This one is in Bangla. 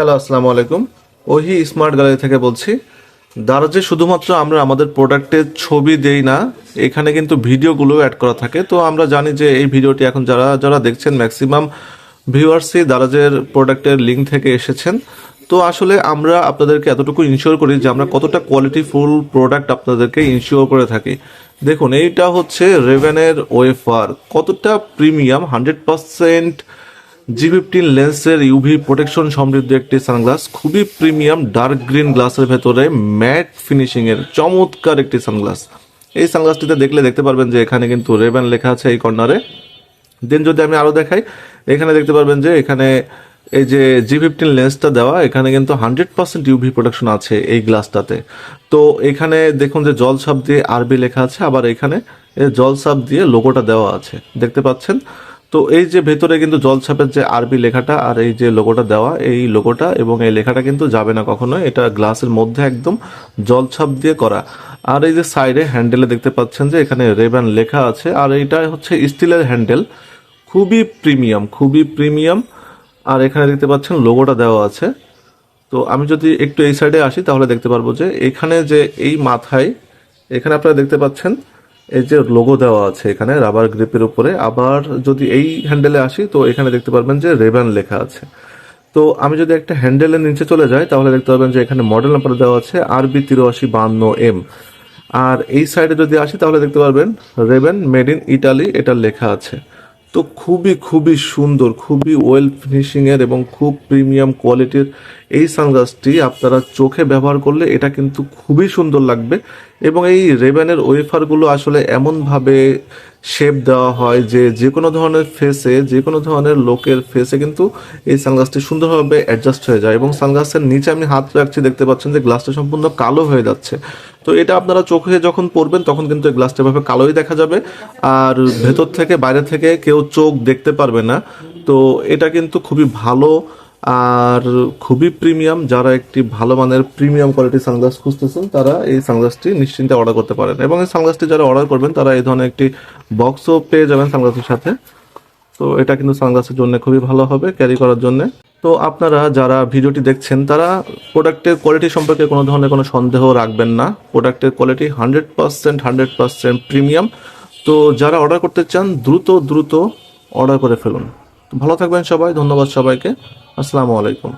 হ্যালো আসসালামু আলাইকুম ওহি স্মার্ট গ্যালারি থেকে বলছি। দারাজে শুধুমাত্র আমরা আমাদের প্রোডাক্টের ছবি দেই না, এখানে কিন্তু ভিডিওগুলো অ্যাড করা থাকে। তো আমরা জানি যে এই ভিডিওটি এখন যারা যারা দেখছেন ম্যাক্সিমাম ভিউয়ার্সই দারাজের প্রোডাক্টের লিঙ্ক থেকে এসেছেন। তো আসলে আমরা আপনাদেরকে এতটুকু ইনশিওর করি যে আমরা কতটা কোয়ালিটিফুল প্রোডাক্ট আপনাদেরকে ইনশিওর করে থাকি। দেখুন, এইটা হচ্ছে রেভেনের ওয়েফার কতটা premium hundred percent G fifteen লেন্সের ইউভি প্রোটেকশন সমৃদ্ধ একটি সানগ্লাস খুবই প্রিমিয়াম ডার্ক গ্রিন গ্লাসের ভেতরে ম্যাট ফিনিশিং এর চমৎকার একটি সানগ্লাস এই সানগ্লাসটিতে দেখলে দেখতে পারবেন যে এখানে কিন্তু রেবেন লেখা আছে এই কর্নারে দেন যদি আমি আরও দেখাই, এখানে দেখতে পারবেন যে এখানে এই যে জি ফিফটিন লেন্সটা দেওয়া, এখানে কিন্তু হান্ড্রেড পার্সেন্ট ইউভি প্রোটেকশন আছে এই গ্লাসটাতে তো এখানে দেখুন যে জল ছাপ দিয়ে আরবি লেখা আছে, আবার এখানে জল ছাপ দিয়ে লোগোটা দেওয়া আছে। দেখতে পাচ্ছেন? তো এই যে ভেতরে কিন্তু জল ছাপের যে আরবি লেখাটা আর এই যে লোগোটা দেওয়া, এই লোগোটা এবং এই লেখাটা কিন্তু যাবে না কখনো এটা গ্লাসের মধ্যে একদম জল ছাপ দিয়ে করা। আর এই যে সাইডে হ্যান্ডেলে দেখতে পাচ্ছেন যে এখানে রেবান লেখা আছে। আর এইটা হচ্ছে স্টিলের হ্যান্ডেল খুবই প্রিমিয়াম খুবই প্রিমিয়াম আর এখানে দেখতে পাচ্ছেন লোগোটা দেওয়া আছে। তো আমি যদি একটু এই সাইডে আসি, তাহলে দেখতে পারব যে এখানে যে এই মাথায়, এখানে আপনারা দেখতে পাচ্ছেন এই যে লোগো দেওয়া আছে এখানে রাবার গ্রিপের উপরে, আবার যদি এই হ্যান্ডেলে আসি, তো এখানে দেখতে পারবেন যে রেবান লেখা আছে। তো আমি যদি একটা হ্যান্ডেলের নিচে চলে যাই, তাহলে দেখতে পারবেন যে এখানে মডেল নাম্বার দেওয়া আছে আর বি তিরাশি বান্ন এম আর এই সাইডে যদি আসি, তাহলে দেখতে পারবেন রেবেন মেড ইন ইটালি এটা লেখা আছে। তো খুবই খুবই সুন্দর, খুবই ওয়েল ফিনিশিং এর এবং খুব প্রিমিয়াম কোয়ালিটির এই সানগ্লাসটি আপনারা চোখে ব্যবহার করলে এটা কিন্তু খুবই সুন্দর লাগবে। এবং এই রেবেনের ওয়েফারগুলো আসলে এমনভাবে শেপ দেওয়া হয় যে যে কোনো ধরনের ফেসে যে কোনো ধরনের লোকের ফেসে কিন্তু এই সানগ্লাসটি সুন্দরভাবে অ্যাডজাস্ট হয়ে যায় এবং সানগ্লাসের নিচে আমি হাত রাখছি দেখতে পাচ্ছেন যে গ্লাসটা সম্পূর্ণ কালো হয়ে যাচ্ছে। তো এটা আপনারা চোখে যখন পড়বেন, তখন কিন্তু এই গ্লাসটা এভাবে কালোই দেখা যাবে। আর ভেতর থেকে বাইরে থেকে কেউ চোখ দেখতে পারবে না। তো এটা কিন্তু খুবই ভালো আর খুবই প্রিমিয়াম, যারা একটি ভালো মানের প্রিমিয়াম কোয়ালিটির সানগ্লাস খুঁজতেছেন, তারা এই সানগ্লাসটি নিশ্চিন্তে অর্ডার করতে পারেন। এবং এই সানগ্লাসটি যারা অর্ডার করবেন, তারা এই ধরনের একটি বক্সও পেয়ে যাবেন সানগ্লাসের সাথে। তো এটা কিন্তু সানগ্লাসের জন্য খুবই ভালো হবে ক্যারি করার জন্য। তো আপনারা যারা ভিডিওটি দেখছেন, তারা প্রোডাক্টের কোয়ালিটি সম্পর্কে কোনো ধরনের কোনো সন্দেহ রাখবেন না। প্রোডাক্টের quality hundred percent hundred percent premium তো যারা অর্ডার করতে চান, দ্রুত দ্রুত অর্ডার করে ফেলুন। ভালো থাকবেন সবাই, ধন্যবাদ সবাইকে। আসসালামু আলাইকুম।